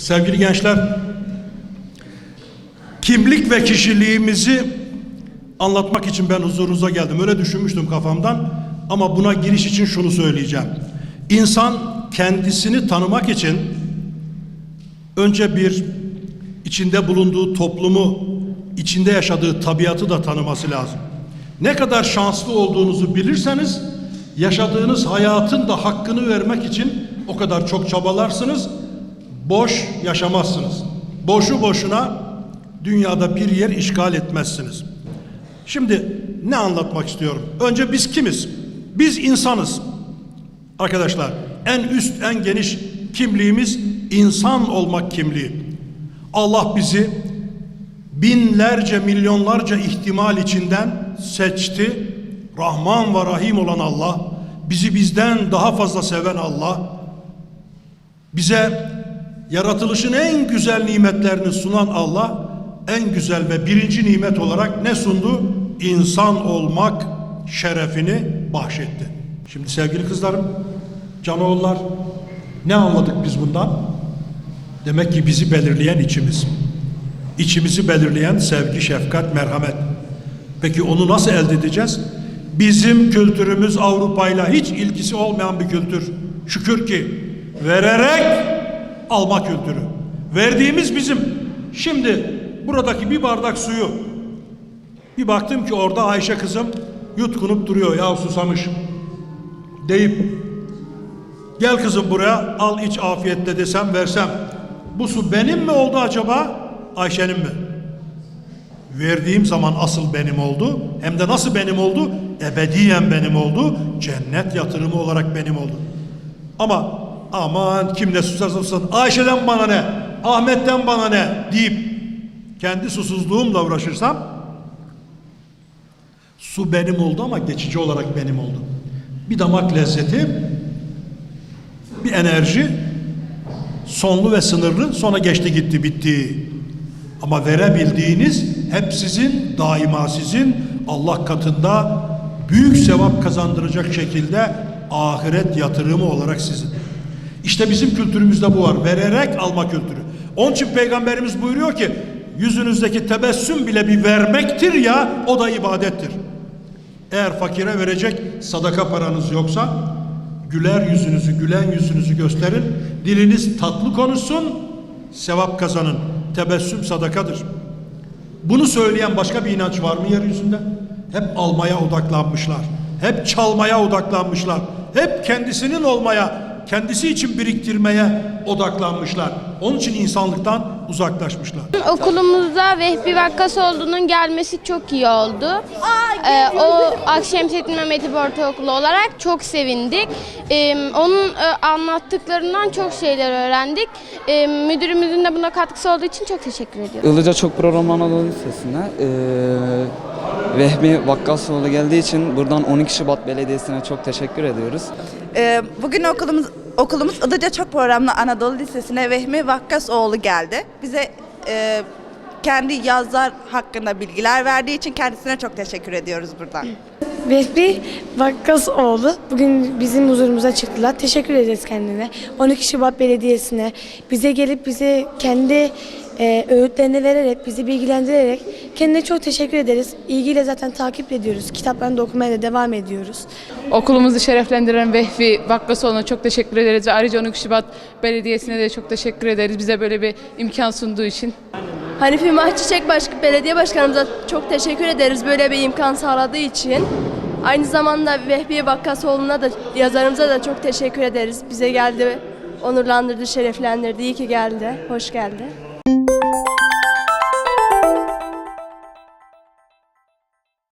Sevgili gençler, kimlik ve kişiliğimizi anlatmak için ben huzurunuza geldim. Öyle düşünmüştüm kafamdan ama buna giriş için şunu söyleyeceğim. İnsan kendisini tanımak için önce bir içinde bulunduğu toplumu, içinde yaşadığı tabiatı da tanıması lazım. Ne kadar şanslı olduğunuzu bilirseniz yaşadığınız hayatın da hakkını vermek için o kadar çok çabalarsınız. Boş yaşamazsınız. Boşu boşuna dünyada bir yer işgal etmezsiniz. Şimdi ne anlatmak istiyorum? Önce biz kimiz? Biz insanız. Arkadaşlar en üst en geniş kimliğimiz insan olmak kimliği. Allah bizi binlerce milyonlarca ihtimal içinden seçti. Rahman ve Rahim olan Allah, bizi bizden daha fazla seven Allah, bize yaratılışın en güzel nimetlerini sunan Allah, en güzel ve birinci nimet olarak ne sundu? İnsan olmak şerefini bahşetti. Şimdi sevgili kızlarım, canoğullar, ne anladık biz bundan? Demek ki bizi belirleyen içimiz. İçimizi belirleyen sevgi, şefkat, merhamet. Peki onu nasıl elde edeceğiz? Bizim kültürümüz Avrupa'yla hiç ilgisi olmayan bir kültür. Şükür ki vererek alma kültürü. Verdiğimiz bizim. Şimdi buradaki bir bardak suyu bir baktım ki orada Ayşe kızım yutkunup duruyor ya susamış deyip gel kızım buraya al iç afiyetle desem versem bu su benim mi oldu acaba Ayşe'nin mi? Verdiğim zaman asıl benim oldu. Hem de nasıl benim oldu? Ebediyen benim oldu. Cennet yatırımı olarak benim oldu. Ama aman kim ne susarsa sussun. Ayşe'den bana ne? Ahmet'ten bana ne? deyip kendi susuzluğumla uğraşırsam su benim oldu ama geçici olarak benim oldu. Bir damak lezzeti, bir enerji sonlu ve sınırlı sonra geçti gitti bitti. Ama verebildiğiniz hep sizin, daima sizin Allah katında büyük sevap kazandıracak şekilde ahiret yatırımı olarak sizin. İşte bizim kültürümüzde bu var. Vererek alma kültürü. Onun için Peygamberimiz buyuruyor ki yüzünüzdeki tebessüm bile bir vermektir ya o da ibadettir. Eğer fakire verecek sadaka paranız yoksa güler yüzünüzü, gülen yüzünüzü gösterin. Diliniz tatlı konuşsun, sevap kazanın. Tebessüm sadakadır. Bunu söyleyen başka bir inanç var mı yeryüzünde? Hep almaya odaklanmışlar. Hep çalmaya odaklanmışlar. Hep kendisinin olmaya, kendisi için biriktirmeye odaklanmışlar. Onun için insanlıktan uzaklaşmışlar. Okulumuzda Vehbi Vakkasoğlu'nun gelmesi çok iyi oldu. Ee, o Akşemsettin Mehmet Hatip Ortaokulu olarak çok sevindik. Ee, onun e, anlattıklarından çok şeyler öğrendik. Ee, müdürümüzün de buna katkısı olduğu için çok teşekkür ediyorum. Ilıca Çok Program Anadolu Lisesi'ne eee Vehmi Vakkasoğlu geldiği için buradan 12 Şubat Belediyesi'ne çok teşekkür ediyoruz. Ee, Bugün okulumuz okulumuz Ilıca Çok Programlı Anadolu Lisesi'ne Vehmi Vakkasoğlu geldi. Bize e, kendi yazlar hakkında bilgiler verdiği için kendisine çok teşekkür ediyoruz buradan. Vehbi Vakkasoğlu bugün bizim huzurumuza çıktılar. Teşekkür ederiz kendine. 12 Şubat Belediyesi'ne bize gelip bize kendi e, öğütlerini vererek, bizi bilgilendirerek kendine çok teşekkür ederiz. İlgiyle zaten takip ediyoruz. Kitaplarını da okumaya da devam ediyoruz. Okulumuzu şereflendiren Vehbi Vakkasoğlu'na çok teşekkür ederiz. ve Ayrıca 12 Şubat Belediyesi'ne de çok teşekkür ederiz. Bize böyle bir imkan sunduğu için. Hanifi Mahçiçek Baş Belediye Başkanımıza çok teşekkür ederiz böyle bir imkan sağladığı için. Aynı zamanda Vehbi Vakkasoğlu'na da yazarımıza da çok teşekkür ederiz. Bize geldi, onurlandırdı, şereflendirdi. İyi ki geldi. Hoş geldi.